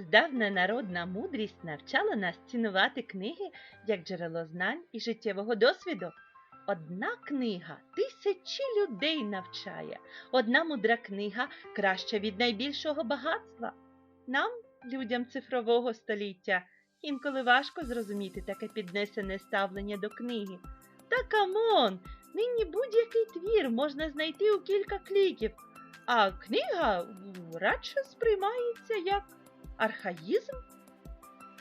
Здавна народна мудрість навчала нас цінувати книги як джерело знань і життєвого досвіду. Одна книга тисячі людей навчає, одна мудра книга краща від найбільшого багатства. Нам, людям цифрового століття, інколи важко зрозуміти таке піднесене ставлення до книги. Та камон! Нині будь-який твір можна знайти у кілька кліків, а книга радше сприймається як архаїзм.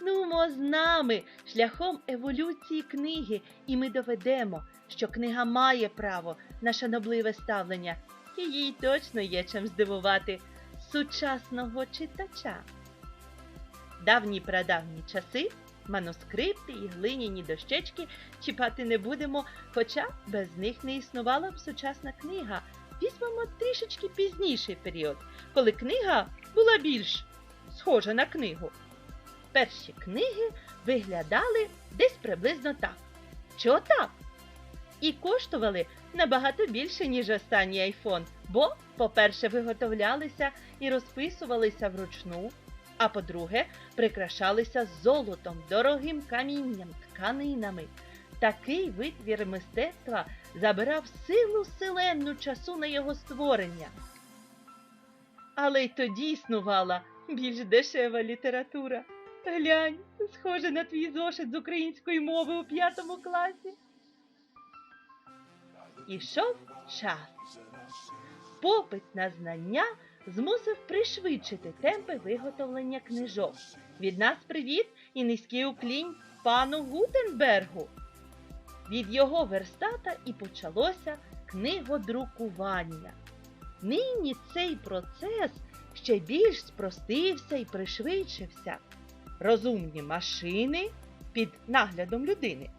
Нумо з нами шляхом еволюції книги, і ми доведемо, що книга має право на шанобливе ставлення, і їй точно є чим здивувати сучасного читача. Давні прадавні часи, манускрипти і глиняні дощечки чіпати не будемо, хоча без них не існувала б сучасна книга. Візьмемо трішечки пізніший період, коли книга була більш схожа на книгу. Перші книги виглядали десь приблизно так. Чого так? І коштували набагато більше, ніж останній айфон, бо, по-перше, виготовлялися і розписувалися вручну, а по-друге, прикрашалися золотом, дорогим камінням, тканинами. Такий витвір мистецтва забирав силу селенну часу на його створення. Але й тоді існувала більш дешева література. Глянь, схоже на твій зошит з української мови у п'ятому класі. Ішов час. Попит на знання змусив пришвидшити темпи виготовлення книжок. Від нас привіт і низький уклінь пану Гутенбергу. Від його верстата і почалося книгодрукування. Нині цей процес ще більш спростився і пришвидшився. Розумні машини під наглядом людини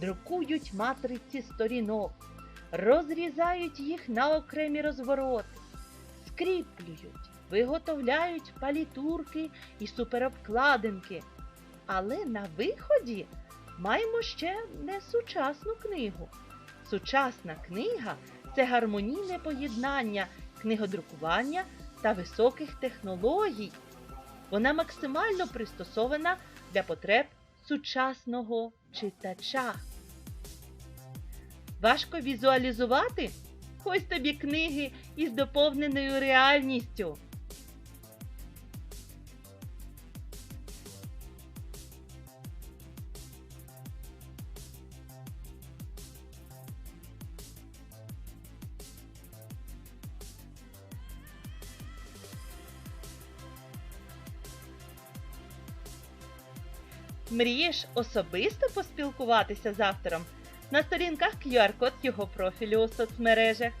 друкують матриці сторінок, розрізають їх на окремі розвороти, скріплюють, виготовляють палітурки і суперобкладинки. Але на виході маємо ще не сучасну книгу. Сучасна книга це гармонійне поєднання книгодрукування та високих технологій. Вона максимально пристосована для потреб сучасного читача. Важко візуалізувати? Ось тобі книги із доповненою реальністю. Мрієш особисто поспілкуватися з автором? На сторінках QR-код його профілю у соцмережах.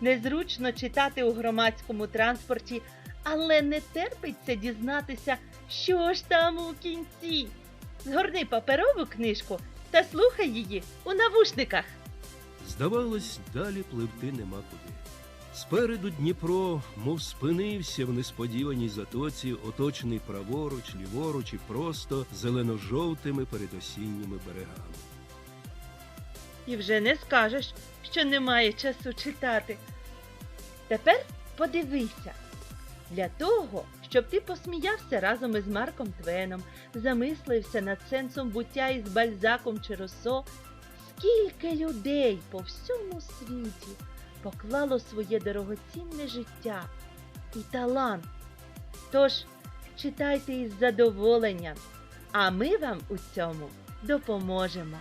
Незручно читати у громадському транспорті, але не терпиться дізнатися, що ж там у кінці. Згорни паперову книжку та слухай її у навушниках. Здавалось, далі пливти нема куди. Спереду Дніпро, мов спинився в несподіваній затоці, оточений праворуч, ліворуч і просто зелено-жовтими передосінніми берегами. І вже не скажеш, що немає часу читати. Тепер подивися. Для того, щоб ти посміявся разом із Марком Твеном, замислився над сенсом буття із Бальзаком чи Росо, скільки людей по всьому світі поклало своє дорогоцінне життя і талант. Тож читайте із задоволенням, а ми вам у цьому допоможемо.